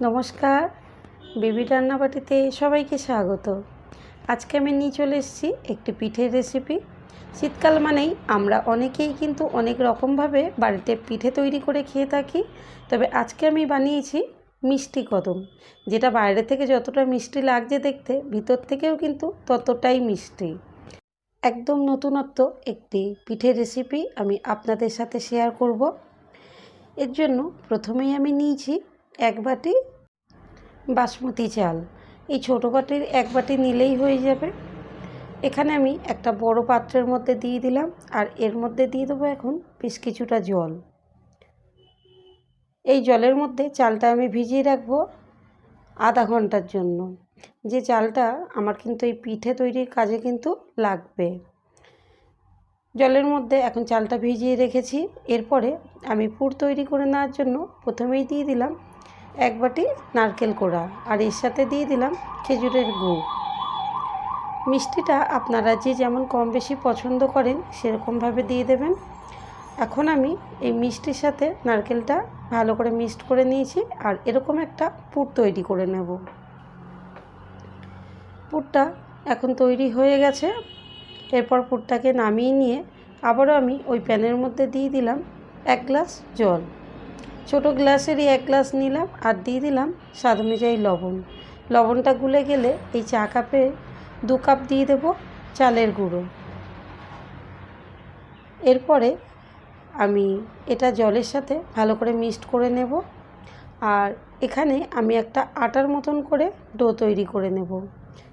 নমস্কার। বেবি রান্নাবাটিতে সবাইকে স্বাগত। আজকে আমি নিয়ে চলে এসেছি একটি পিঠের রেসিপি শীতকাল মানেই আমরা অনেকেই কিন্তু অনেক রকমভাবে বাড়িতে পিঠে তৈরি করে খেয়ে থাকি। তবে আজকে আমি বানিয়েছি মিষ্টি কদম, যেটা বাইরে থেকে যতটা মিষ্টি লাগছে দেখতে, ভিতর থেকেও কিন্তু ততটাই মিষ্টি। একদম নতুনত্ব একটি পিঠের রেসিপি আমি আপনাদের সাথে শেয়ার করব। এর জন্য প্রথমেই আমি নিয়েছি এক বাটি বাসমতি চাল। এই ছোটো বাটির এক বাটি নিলেই হয়ে যাবে। এখানে আমি একটা বড় পাত্রের মধ্যে দিয়ে দিলাম আর এর মধ্যে দিয়ে দেবো এখন বেশ কিছুটা জল। এই জলের মধ্যে চালটা আমি ভিজিয়ে রাখব আধা ঘণ্টার জন্য। যে চালটা আমার কিন্তু এই পিঠে তৈরির কাজে কিন্তু লাগবে। জলের মধ্যে এখন চালটা ভিজিয়ে রেখেছি। এরপরে আমি পুর তৈরি করে নেওয়ার জন্য প্রথমেই দিয়ে দিলাম এক বাটি নারকেল কোড়া আর এর সাথে দিয়ে দিলাম খেজুরের গুড়। মিষ্টিটা আপনারা যে যেমন কম বেশি পছন্দ করেন সেরকমভাবে দিয়ে দেবেন। এখন আমি এই মিষ্টির সাথে নারকেলটা ভালো করে মিক্সড করে নিয়েছি আর এরকম একটা পুর তৈরি করে নেব। পুরটা এখন তৈরি হয়ে গেছে। এরপর পুরটাকে নামিয়ে নিয়ে আবারও আমি ওই প্যানের মধ্যে দিয়ে দিলাম এক গ্লাস জল। ছোটো গ্লাসেরই এক গ্লাস নিলাম আর দিয়ে দিলাম স্বাদ অনুযায়ী লবণ। লবণটা গুলে গেলে এই চা কাপে দু কাপ দিয়ে দেব চালের গুঁড়ো। এরপরে আমি এটা জলের সাথে ভালো করে মিক্সড করে নেব আর এখানে আমি একটা আটার মতন করে ডো তৈরি করে নেব।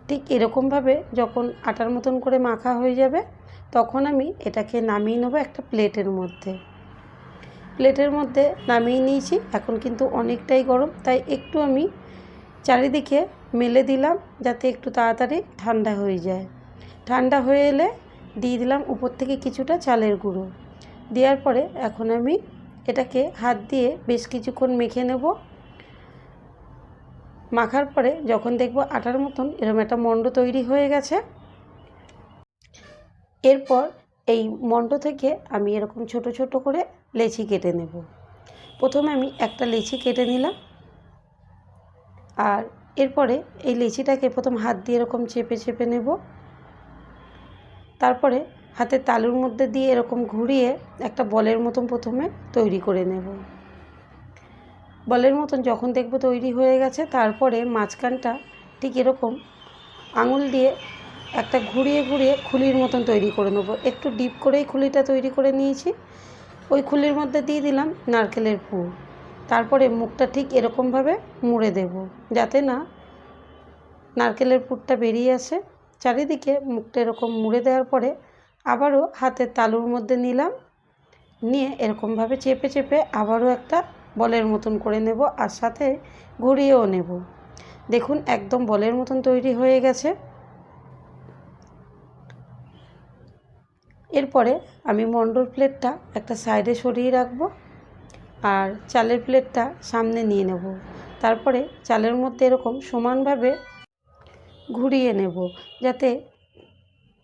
ঠিক এরকমভাবে যখন আটার মতন করে মাখা হয়ে যাবে তখন আমি এটাকে নামিয়ে নেব একটা প্লেটের মধ্যে। প্লেটের মধ্যে নামিয়ে নিয়েছি। এখন কিন্তু অনেকটাই গরম, তাই একটু আমি চারিদিকে মেলে দিলাম যাতে একটু তাড়াতাড়ি ঠান্ডা হয়ে যায়। ঠান্ডা হয়ে এলে দিয়ে দিলাম উপর থেকে কিছুটা চালের গুঁড়ো। দেওয়ার পরে এখন আমি এটাকে হাত দিয়ে বেশ কিছুক্ষণ মেখে নেব। মাখার পরে যখন দেখব আটার মতন এরকম একটা মণ্ড তৈরি হয়ে গেছে। এরপর এই মণ্ড থেকে আমি এরকম ছোট ছোট করে লেচি কেটে নেব। প্রথমে আমি একটা লেচি কেটে নিলাম। আর এরপরে এই লেচিটাকে প্রথম হাত দিয়ে এরকম চেপে চেপে নেব। তারপরে হাতের তালুর মধ্যে দিয়ে এরকম ঘুরিয়ে একটা বলের মতন প্রথমে তৈরি করে নেব। বলের মতন যখন দেখব তৈরি হয়ে গেছে, তারপরে মাঝখানটা ঠিক এরকম আঙুল দিয়ে একটা ঘুরিয়ে ঘুরিয়ে খুলির মতন তৈরি করে নেব। একটু ডিপ করেই খুলিটা তৈরি করে নিয়েছি। ওই খুলির মধ্যে দিয়ে দিলাম নারকেলের পুর। তারপরে মুখটা ঠিক এরকমভাবে মুড়ে দেব, যাতে না নারকেলের পুরটা বেরিয়ে আসে। চারিদিকে মুখটা এরকম মুড়ে দেওয়ার পরে আবারও হাতের তালুর মধ্যে নিলাম, নিয়ে এরকমভাবে চেপে চেপে আবারও একটা বলের মতন করে নেব আর সাথে ঘুরিয়েও নেব। দেখুন, একদম বলের মতন তৈরি হয়ে গেছে। এরপরে আমি মন্ডল প্লেটটা একটা সাইডে সরিয়ে রাখব আর চালের প্লেটটা সামনে নিয়ে নেব। তারপরে চালের মধ্যে এরকম সমানভাবে ঘুরিয়ে নেব যাতে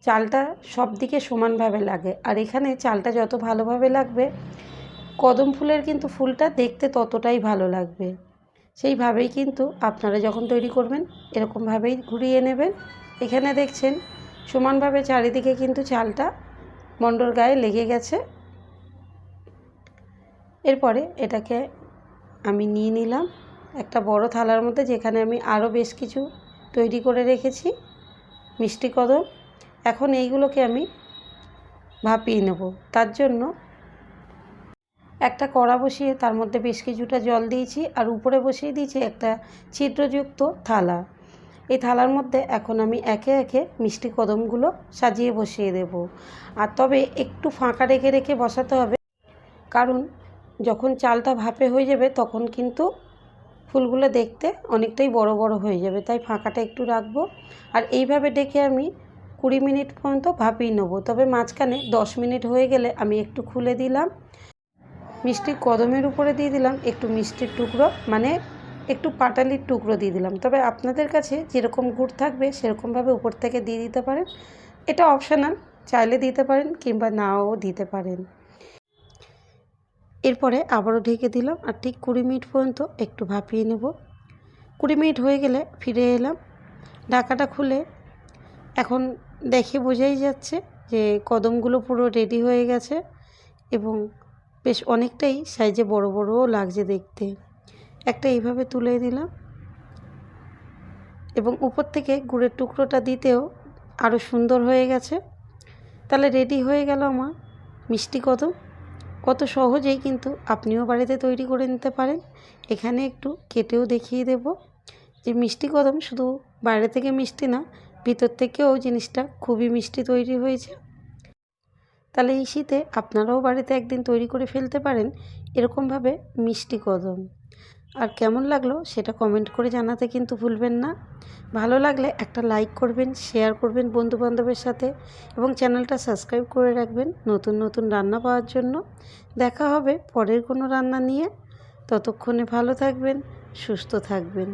চালটা সব দিকে সমানভাবে লাগে। আর এখানে চালটা যত ভালোভাবে লাগবে, কদম ফুলের কিন্তু ফুলটা দেখতে ততটাই ভালো লাগবে। সেইভাবেই কিন্তু আপনারা যখন তৈরি করবেন, এরকমভাবেই ঘুরিয়ে নেবেন। এখানে দেখছেন, সমানভাবে চারিদিকে কিন্তু চালটা মন্ডর গায়ে লেগে গেছে। এরপরে এটাকে আমি নিয়ে নিলাম একটা বড় থালার মধ্যে, যেখানে আমি আরও বেশ কিছু তৈরি করে রেখেছি, মিষ্টি কদম। এখন এইগুলোকে আমি ভাপিয়ে নেব। তার জন্য একটা কড়া বসিয়ে তার মধ্যে বেশ কিছুটা জল দিয়েছি, আর উপরে বসিয়ে দিয়েছি একটা ছিদ্রযুক্ত থালা। এই থালার মধ্যে এখন আমি একে একে মিষ্টি কদমগুলো সাজিয়ে বসিয়ে দেব। আর তবে একটু ফাঁকা রেখে রেখে বসাতে হবে, কারণ যখন চালটা ভাপে হয়ে যাবে তখন কিন্তু ফুলগুলো দেখতে অনেকটাই বড় বড় হয়ে যাবে, তাই ফাঁকাটা একটু রাখব। আর এইভাবে ডেকে আমি কুড়ি মিনিট পর্যন্ত ভাপিয়ে নেব, তবে মাঝখানে দশ মিনিট হয়ে গেলে আমি একটু খুলে দিলাম। মিষ্টি কদমের উপরে দিয়ে দিলাম একটু মিষ্টির টুকরো মানে একটু পাটালির টুকরো দিয়ে দিলাম। তবে আপনাদের কাছে যেরকম গুড় থাকবে, সেরকমভাবে উপর থেকে দিয়ে দিতে পারেন। এটা অপশানাল চাইলে দিতে পারেন কিংবা নাও দিতে পারেন। এরপরে আবারও ঢেকে দিলাম আর ঠিক কুড়ি মিনিট পর্যন্ত একটু ভাপিয়ে নেব। কুড়ি মিনিট হয়ে গেলে ফিরে এলাম। ঢাকাটা খুলে এখন দেখে বোঝাই যাচ্ছে যে কদমগুলো পুরো রেডি হয়ে গেছে এবং বেশ অনেকটাই সাইজে বড় বড়ও লাগছে দেখতে। একটা এইভাবে তুলে দিলাম। এবং উপর থেকে গুড়ের টুকরোটা দিতেও আরও সুন্দর হয়ে গেছে। তাহলে রেডি হয়ে গেল আমার মিষ্টি কদম। কত সহজেই কিন্তু আপনিও বাড়িতে তৈরি করে নিতে পারেন। এখানে একটু কেটেও দেখিয়ে দেব যে মিষ্টি কদম শুধু বাইরে থেকে মিষ্টি না, ভিতর থেকেও জিনিসটা খুবই মিষ্টি তৈরি হয়েছে। তাহলে এই শীতে আপনারাও বাড়িতে একদিন তৈরি করে ফেলতে পারেন এরকমভাবে মিষ্টি কদম। আর কেমন লাগল সেটা কমেন্ট করে জানাতে কিন্তু ভুলবেন না। ভালো লাগলে একটা লাইক করবেন শেয়ার করবেন বন্ধুবান্ধবের সাথে এবং চ্যানেলটা সাবস্ক্রাইব করে রাখবেন নতুন নতুন রান্না পাওয়ার জন্য। দেখা হবে পরের কোনো রান্না নিয়ে। ততক্ষণে ভালো থাকবেন, সুস্থ থাকবেন।